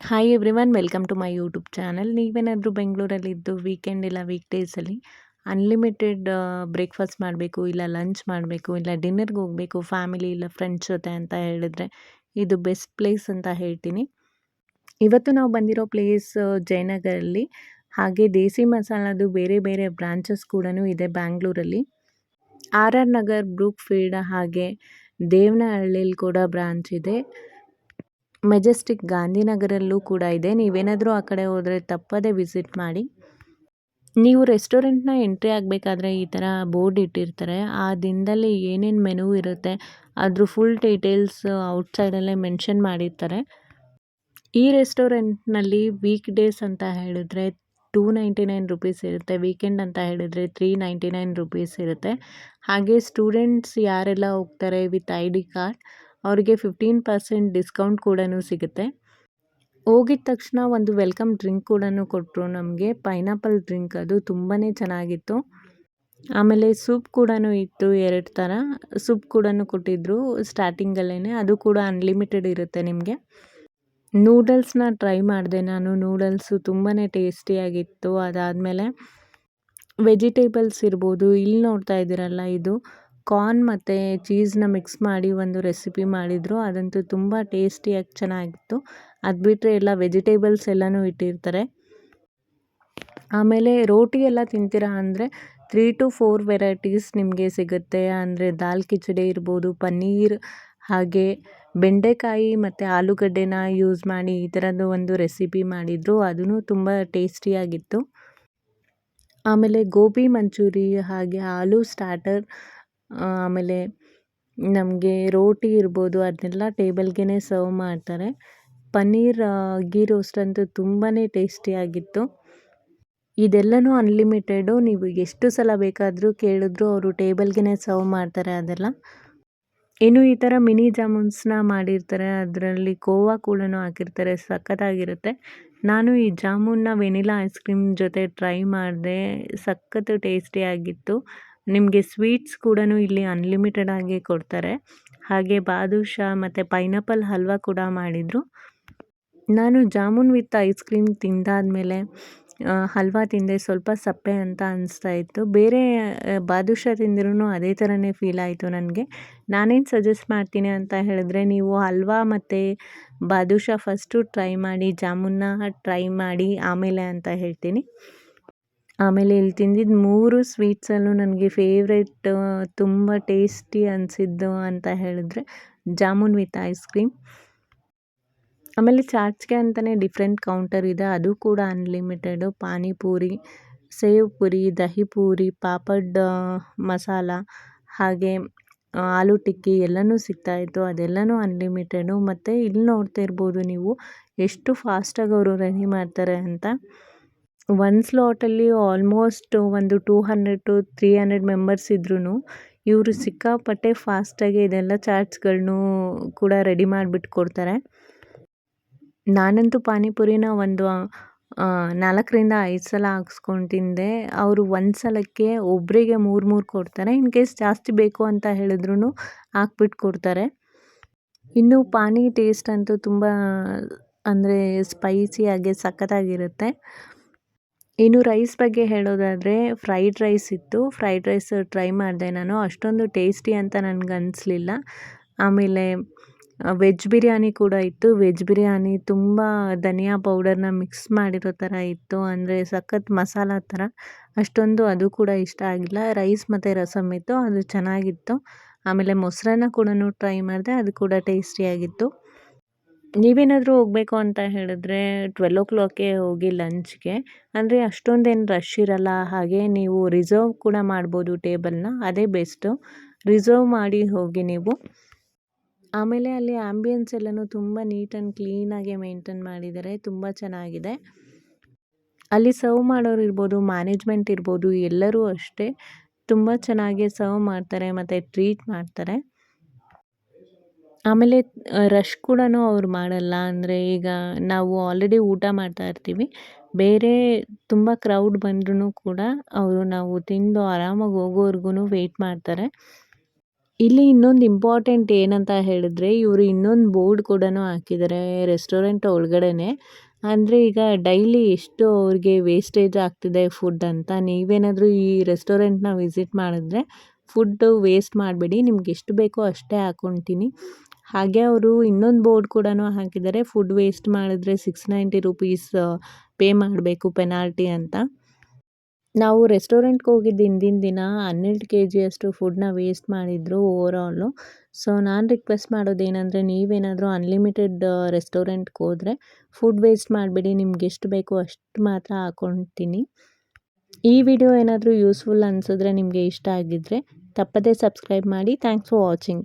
Hi everyone welcome to my YouTube channel ನೀವೇನಾದರೂ ಬೆಂಗಳೂರಲ್ಲಿದ್ದು weekend ಇಲ್ಲ ವೀಕ್ ಡೇಸಲ್ಲಿ ಅನ್ಲಿಮಿಟೆಡ್ ಬ್ರೇಕ್ಫಾಸ್ಟ್ ಮಾಡಬೇಕು, ಇಲ್ಲ ಲಂಚ್ ಮಾಡಬೇಕು, ಇಲ್ಲ ಡಿನ್ನರ್ಗೆ ಹೋಗಬೇಕು ಫ್ಯಾಮಿಲಿ ಇಲ್ಲ ಫ್ರೆಂಡ್ಸ್ ಜೊತೆ ಅಂತ ಹೇಳಿದ್ರೆ ಇದು ಬೆಸ್ಟ್ ಪ್ಲೇಸ್ ಅಂತ ಹೇಳ್ತೀನಿ. ಇವತ್ತು ನಾವು ಬಂದಿರೋ ಪ್ಲೇಸ್ ಜಯನಗರಲ್ಲಿ, ಹಾಗೆ ದೇಸಿ ಮಸಾಲದು ಬೇರೆ ಬೇರೆ ಬ್ರಾಂಚಸ್ ಕೂಡ ಇದೆ ಬ್ಯಾಂಗ್ಳೂರಲ್ಲಿ R R Nagar Brookfield ಹಾಗೆ ದೇವನಹಳ್ಳಿಲಿ ಕೂಡ ಬ್ರಾಂಚ್ ಇದೆ. ಮೆಜೆಸ್ಟಿಕ್ ಗಾಂಧಿನಗರಲ್ಲೂ ಕೂಡ ಇದೆ. ನೀವೇನಾದರೂ ಆ ಕಡೆ ಹೋದರೆ ತಪ್ಪದೇ ವಿಸಿಟ್ ಮಾಡಿ. ನೀವು ರೆಸ್ಟೋರೆಂಟ್ನ ಎಂಟ್ರಿ ಆಗಬೇಕಾದ್ರೆ ಈ ಥರ ಬೋರ್ಡ್ ಇಟ್ಟಿರ್ತಾರೆ. ಆ ದಿನದಲ್ಲಿ ಏನೇನು ಮೆನು ಇರುತ್ತೆ, ಅದ್ರ ಫುಲ್ ಡೀಟೇಲ್ಸ್ ಔಟ್ಸೈಡಲ್ಲೇ ಮೆನ್ಷನ್ ಮಾಡಿರ್ತಾರೆ. ಈ ರೆಸ್ಟೋರೆಂಟ್ನಲ್ಲಿ ವೀಕ್ ಡೇಸ್ ಅಂತ ಹೇಳಿದ್ರೆ ಟೂ ನೈಂಟಿ ನೈನ್ ರುಪೀಸ್ ಇರುತ್ತೆ ವೀಕೆಂಡ್ ಅಂತ ಹೇಳಿದರೆ ತ್ರೀ ನೈಂಟಿ ನೈನ್ ರುಪೀಸ್ ಇರುತ್ತೆ. ಹಾಗೆ ಸ್ಟೂಡೆಂಟ್ಸ್ ಯಾರೆಲ್ಲ ಹೋಗ್ತಾರೆ ವಿತ್ ಐ ಡಿ ಕಾರ್ಡ್ ಅವರಿಗೆ ಫಿಫ್ಟೀನ್ ಪರ್ಸೆಂಟ್ ಡಿಸ್ಕೌಂಟ್ ಕೂಡ ಸಿಗುತ್ತೆ. ಹೋಗಿದ ತಕ್ಷಣ ಒಂದು ವೆಲ್ಕಮ್ ಡ್ರಿಂಕ್ ಕೂಡ ಕೊಟ್ಟರು ನಮಗೆ. ಪೈನಾಪಲ್ ಡ್ರಿಂಕ್ ಅದು ತುಂಬಾ ಚೆನ್ನಾಗಿತ್ತು. ಆಮೇಲೆ ಸೂಪ್ ಕೂಡ ಇತ್ತು ಎರಡು ಥರ ಸೂಪ್ ಕೂಡ ಕೊಟ್ಟಿದ್ದರು ಸ್ಟಾರ್ಟಿಂಗಲ್ಲೇ ಅದು ಕೂಡ ಅನ್ಲಿಮಿಟೆಡ್ ಇರುತ್ತೆ ನಿಮಗೆ. ನೂಡಲ್ಸ್ನ ಟ್ರೈ ಮಾಡಿದೆ ನಾನು. ನೂಡಲ್ಸು ತುಂಬಾ ಟೇಸ್ಟಿಯಾಗಿತ್ತು ಅದಾದಮೇಲೆ ವೆಜಿಟೇಬಲ್ಸ್ ಇರ್ಬೋದು. ಇಲ್ಲಿ ನೋಡ್ತಾ ಇದ್ದೀರಲ್ಲ ಇದು. ಕಾರ್ನ್ ಮತ್ತು ಚೀಸ್ನ ಮಿಕ್ಸ್ ಮಾಡಿ ಒಂದು ರೆಸಿಪಿ ಮಾಡಿದರು. ಅದಂತೂ ತುಂಬ ಟೇಸ್ಟಿಯಾಗಿ ಚೆನ್ನಾಗಿತ್ತು. ಅದು ಬಿಟ್ಟರೆ ಎಲ್ಲ ವೆಜಿಟೇಬಲ್ಸ್ ಎಲ್ಲನೂ ಇಟ್ಟಿರ್ತಾರೆ. ಆಮೇಲೆ ರೋಟಿ ಎಲ್ಲ ತಿಂತೀರಾ ಅಂದರೆ ತ್ರೀ ಟು ಫೋರ್ ವೆರೈಟೀಸ್ ನಿಮಗೆ ಸಿಗುತ್ತೆ. ಅಂದರೆ ದಾಲ್ ಕಿಚಡಿ ಇರ್ಬೋದು, ಪನ್ನೀರ್, ಹಾಗೆ ಬೆಂಡೆಕಾಯಿ ಮತ್ತು ಆಲೂಗಡ್ಡೆನ ಯೂಸ್ ಮಾಡಿ ಈ ಥರದ್ದು ಒಂದು ರೆಸಿಪಿ ಮಾಡಿದರು. ಅದೂ ತುಂಬ ಟೇಸ್ಟಿಯಾಗಿತ್ತು ಆಮೇಲೆ ಗೋಬಿ ಮಂಚೂರಿ ಹಾಗೆ ಆಲೂ ಸ್ಟಾರ್ಟರ್ ಆಮೇಲೆ ನಮಗೆ ರೋಟಿ ಇರ್ಬೋದು, ಅದನ್ನೆಲ್ಲ ಟೇಬಲ್ಗೇ ಸರ್ವ್ ಮಾಡ್ತಾರೆ. ಪನ್ನೀರ್ ಗೀ ರೋಸ್ಟ್ ಅಂತೂ ತುಂಬಾ ಟೇಸ್ಟಿಯಾಗಿತ್ತು ಇದೆಲ್ಲನೂ ಅನ್ಲಿಮಿಟೆಡು ನೀವು ಎಷ್ಟು ಸಲ ಬೇಕಾದರೂ ಕೇಳಿದ್ರು ಅವರು ಟೇಬಲ್ಗೇ ಸರ್ವ್ ಮಾಡ್ತಾರೆ ಅದೆಲ್ಲ. ಇನ್ನು ಈ ಥರ ಮಿನಿ ಜಾಮೂನ್ಸ್ನ ಮಾಡಿರ್ತಾರೆ, ಅದರಲ್ಲಿ ಕೋವಾ ಕೂಡ ಹಾಕಿರ್ತಾರೆ, ಸಖತ್ತಾಗಿರುತ್ತೆ. ನಾನು ಈ ಜಾಮೂನ್ನ ವೆನಿಲಾ ಐಸ್ ಕ್ರೀಮ್ ಜೊತೆ ಟ್ರೈ ಮಾಡಿದೆ, ಸಖತ್ತು ಟೇಸ್ಟಿಯಾಗಿತ್ತು ನಿಮಗೆ ಸ್ವೀಟ್ಸ್ ಕೂಡ ಇಲ್ಲಿ ಅನ್ಲಿಮಿಟೆಡ್ ಆಗಿ ಕೊಡ್ತಾರೆ. ಹಾಗೆ ಬಾದುಷಾ ಮತ್ತು ಪೈನಾಪಲ್ ಹಲ್ವಾ ಕೂಡ ಮಾಡಿದರು. ನಾನು ಜಾಮೂನ್ ವಿತ್ ಐಸ್ ಕ್ರೀಮ್ ತಿಂದಾದಮೇಲೆ ಹಲ್ವಾ ತಿಂದೆ, ಸ್ವಲ್ಪ ಸಪ್ಪೆ ಅಂತ ಅನಿಸ್ತಾ ಇತ್ತು. ಬೇರೆ ಬಾದುಷಾ ತಿಂದ್ರೂ ಅದೇ ಥರನೇ ಫೀಲ್ ಆಯಿತು ನನಗೆ. ನಾನೇನು ಸಜೆಸ್ಟ್ ಮಾಡ್ತೀನಿ ಅಂತ ಹೇಳಿದ್ರೆ, ನೀವು ಹಲ್ವಾ ಮತ್ತು ಬಾದುಷಾ ಫಸ್ಟು ಟ್ರೈ ಮಾಡಿ ಜಾಮೂನ್ನ ಟ್ರೈ ಮಾಡಿ ಆಮೇಲೆ ಅಂತ ಹೇಳ್ತೀನಿ. ಆಮೇಲೆ ಇಲ್ಲಿ ತಿಂದಿದ್ದ ಮೂರು ಸ್ವೀಟ್ಸಲ್ಲೂ ನನಗೆ ಫೇವ್ರೇಟ್ ತುಂಬ ಟೇಸ್ಟಿ ಅನಿಸಿದ್ದು ಅಂತ ಹೇಳಿದ್ರೆ ಜಾಮೂನ್ ವಿತ್ ಐಸ್ ಕ್ರೀಮ್ ಆಮೇಲೆ ಚಾಟ್ಸ್ಗೆ ಅಂತಲೇ ಡಿಫ್ರೆಂಟ್ ಕೌಂಟರ್ ಇದೆ. ಅದು ಕೂಡ ಅನ್ಲಿಮಿಟೆಡು ಪಾನಿಪೂರಿ ಸೇವ್ ಪುರಿ ದಹಿ ಪೂರಿ ಪಾಪಡ್ ಮಸಾಲ, ಹಾಗೆ ಆಲೂ ಟಿಕ್ಕಿ ಎಲ್ಲನೂ ಸಿಗ್ತಾಯಿತ್ತು ಅದೆಲ್ಲನೂ ಅನ್ಲಿಮಿಟೆಡು ಮತ್ತು ಇಲ್ಲಿ ನೋಡ್ತಾ ಇರ್ಬೋದು ನೀವು ಎಷ್ಟು ಫಾಸ್ಟಾಗಿ ಅವರು ರೆಡಿ ಮಾಡ್ತಾರೆ ಅಂತ. ಒಂದು ಸ್ಲಾಟಲ್ಲಿ ಆಲ್ಮೋಸ್ಟ್ ಒಂದು two hundred to three hundred members ಇದ್ರೂ ಇವರು ಸಿಕ್ಕಾಪಟ್ಟೆ ಫಾಸ್ಟಾಗಿ ಇದೆಲ್ಲ ಚಾಟ್ಸ್ಗಳನ್ನೂ ಕೂಡ ರೆಡಿ ಮಾಡಿಬಿಟ್ಟು ಕೊಡ್ತಾರೆ ನಾನಂತೂ ಪಾನಿಪುರಿನ ಒಂದು ನಾಲ್ಕರಿಂದ ಐದು ಸಲ ಹಾಕ್ಸ್ಕೊಂಡು ತಿಂದೆ. ಅವರು ಒಂದು ಸಲಕ್ಕೆ ಒಬ್ಬರಿಗೆ ಮೂರು ಮೂರು ಕೊಡ್ತಾರೆ. ಇನ್ ಕೇಸ್ ಜಾಸ್ತಿ ಬೇಕು ಅಂತ ಹೇಳಿದ್ರು ಹಾಕ್ಬಿಟ್ಟು ಕೊಡ್ತಾರೆ ಇನ್ನು ಪಾನಿ ಟೇಸ್ಟ್ ಅಂತೂ ತುಂಬ ಅಂದರೆ ಸ್ಪೈಸಿಯಾಗಿ ಸಖತ್ತಾಗಿರುತ್ತೆ. ಇನ್ನು ರೈಸ್ ಬಗ್ಗೆ ಹೇಳೋದಾದರೆ ಫ್ರೈಡ್ ರೈಸ್ ಇತ್ತು. ಫ್ರೈಡ್ ರೈಸ್ ಟ್ರೈ ಮಾಡಿದೆ ನಾನು. ಅಷ್ಟೊಂದು ಟೇಸ್ಟಿ ಅಂತ ನನಗೆ ಅನಿಸ್ಲಿಲ್ಲ. ಆಮೇಲೆ ವೆಜ್ ಬಿರಿಯಾನಿ ಕೂಡ ಇತ್ತು. ವೆಜ್ ಬಿರಿಯಾನಿ ತುಂಬ ಧನಿಯಾ ಪೌಡರ್ನ ಮಿಕ್ಸ್ ಮಾಡಿರೋ ಥರ ಇತ್ತು. ಅಂದರೆ ಸಖತ್ ಮಸಾಲ ಥರ. ಅಷ್ಟೊಂದು ಅದು ಕೂಡ ಇಷ್ಟ ಆಗಿಲ್ಲ. ರೈಸ್ ಮತ್ತು ರಸಮ್ ಇತ್ತು. ಅದು ಚೆನ್ನಾಗಿತ್ತು. ಆಮೇಲೆ ಮೊಸರನ್ನ ಕೂಡ ಟ್ರೈ ಮಾಡಿದೆ. ಅದು ಕೂಡ ಟೇಸ್ಟಿಯಾಗಿತ್ತು. ನೀವೇನಾದರೂ ಹೋಗಬೇಕು ಅಂತ ಹೇಳಿದ್ರೆ ಟ್ವೆಲ್ ಓ ಕ್ಲಾಕ್ಗೆ ಹೋಗಿ ಲಂಚ್ಗೆ ಅಂದರೆ ಅಷ್ಟೊಂದೇನು ರಶ್ ಇರಲ್ಲ. ಹಾಗೆ ನೀವು ರಿಸರ್ವ್ ಕೂಡ ಮಾಡ್ಬೋದು ಟೇಬಲ್ನ ಅದೇ ಬೆಸ್ಟು ರಿಸರ್ವ್ ಮಾಡಿ ಹೋಗಿ ನೀವು. ಆಮೇಲೆ ಅಲ್ಲಿ ಆ್ಯಂಬಿಯನ್ಸ್ ಎಲ್ಲನೂ ತುಂಬ ನೀಟ್ ಆ್ಯಂಡ್ ಕ್ಲೀನಾಗೆ ಮೇಂಟೈನ್ ಮಾಡಿದ್ದಾರೆ. ತುಂಬ ಚೆನ್ನಾಗಿದೆ. ಅಲ್ಲಿ ಸರ್ವ್ ಮಾಡೋರು ಇರ್ಬೋದು ಮ್ಯಾನೇಜ್ಮೆಂಟ್ ಇರ್ಬೋದು ಎಲ್ಲರೂ ಅಷ್ಟೇ. ತುಂಬ ಚೆನ್ನಾಗಿ ಸರ್ವ್ ಮಾಡ್ತಾರೆ, ಮತ್ತು ಟ್ರೀಟ್ ಮಾಡ್ತಾರೆ. ಆಮೇಲೆ ರಶ್ ಕೂಡ ಅವ್ರು ಮಾಡಲ್ಲ. ಅಂದರೆ ಈಗ ನಾವು ಆಲ್ರೆಡಿ ಊಟ ಮಾಡ್ತಾ ಇರ್ತೀವಿ. ಬೇರೆ ತುಂಬ ಕ್ರೌಡ್ ಬಂದ್ರೂ ಕೂಡ ಅವರು ನಾವು ತಿಂದು ಆರಾಮಾಗಿ ಹೋಗೋವರ್ಗು ವೆಯ್ಟ್ ಮಾಡ್ತಾರೆ. ಇಲ್ಲಿ ಇನ್ನೊಂದು ಇಂಪಾರ್ಟೆಂಟ್ ಏನಂತ ಹೇಳಿದ್ರೆ, ಇವರು ಇನ್ನೊಂದು ಬೋರ್ಡ್ ಕೂಡ ಹಾಕಿದ್ದಾರೆ ರೆಸ್ಟೋರೆಂಟ್ ಒಳಗಡೆನೆ. ಅಂದರೆ ಈಗ ಡೈಲಿ ಎಷ್ಟು ಅವ್ರಿಗೆ ವೇಸ್ಟೇಜ್ ಆಗ್ತಿದೆ ಫುಡ್ ಅಂತ, ನೀವೇನಾದರೂ ಈ ರೆಸ್ಟೋರೆಂಟ್ನ ವಿಸಿಟ್ ಮಾಡಿದ್ರೆ ಫುಡ್ಡು ವೇಸ್ಟ್ ಮಾಡಬೇಡಿ, ನಿಮ್ಗೆ ಎಷ್ಟು ಬೇಕೋ ಅಷ್ಟೇ ಹಾಕ್ಕೊತೀನಿ ಹಾಗೆ ಅವರು ಇನ್ನೊಂದು ಬೋರ್ಡ್ ಕೂಡ ಹಾಕಿದ್ದಾರೆ. ಫುಡ್ ವೇಸ್ಟ್ ಮಾಡಿದ್ರೆ ಸಿಕ್ಸ್ ನೈಂಟಿ ರುಪೀಸ್ ಪೇ ಮಾಡಬೇಕು ಪೆನಾಲ್ಟಿ ಅಂತ. ನಾವು ರೆಸ್ಟೋರೆಂಟ್ಗೆ ಹೋಗಿದ್ದು ಹಿಂದಿನ ದಿನ ಹನ್ನೆರಡು ಕೆ ಜಿಯಷ್ಟು ಫುಡ್ನ ವೇಸ್ಟ್ ಮಾಡಿದ್ರು ಓವರಾಲು ಸೊ, ನಾನು ರಿಕ್ವೆಸ್ಟ್ ಮಾಡೋದೇನೆಂದರೆ ನೀವೇನಾದರೂ ಅನ್ಲಿಮಿಟೆಡ್ ರೆಸ್ಟೋರೆಂಟ್ಗೆ ಹೋದರೆ ಫುಡ್ ವೇಸ್ಟ್ ಮಾಡಬೇಡಿ, ನಿಮ್ಗೆ ಎಷ್ಟು ಬೇಕೋ ಅಷ್ಟು ಮಾತ್ರ ಹಾಕೊಳ್ತೀನಿ. ಈ ವಿಡಿಯೋ ಏನಾದರೂ ಯೂಸ್ಫುಲ್ ಅನಿಸಿದ್ರೆ ನಿಮಗೆ ಇಷ್ಟ ಆಗಿದ್ದರೆ ತಪ್ಪದೇ ಸಬ್ಸ್ಕ್ರೈಬ್ ಮಾಡಿ. Thanks for watching.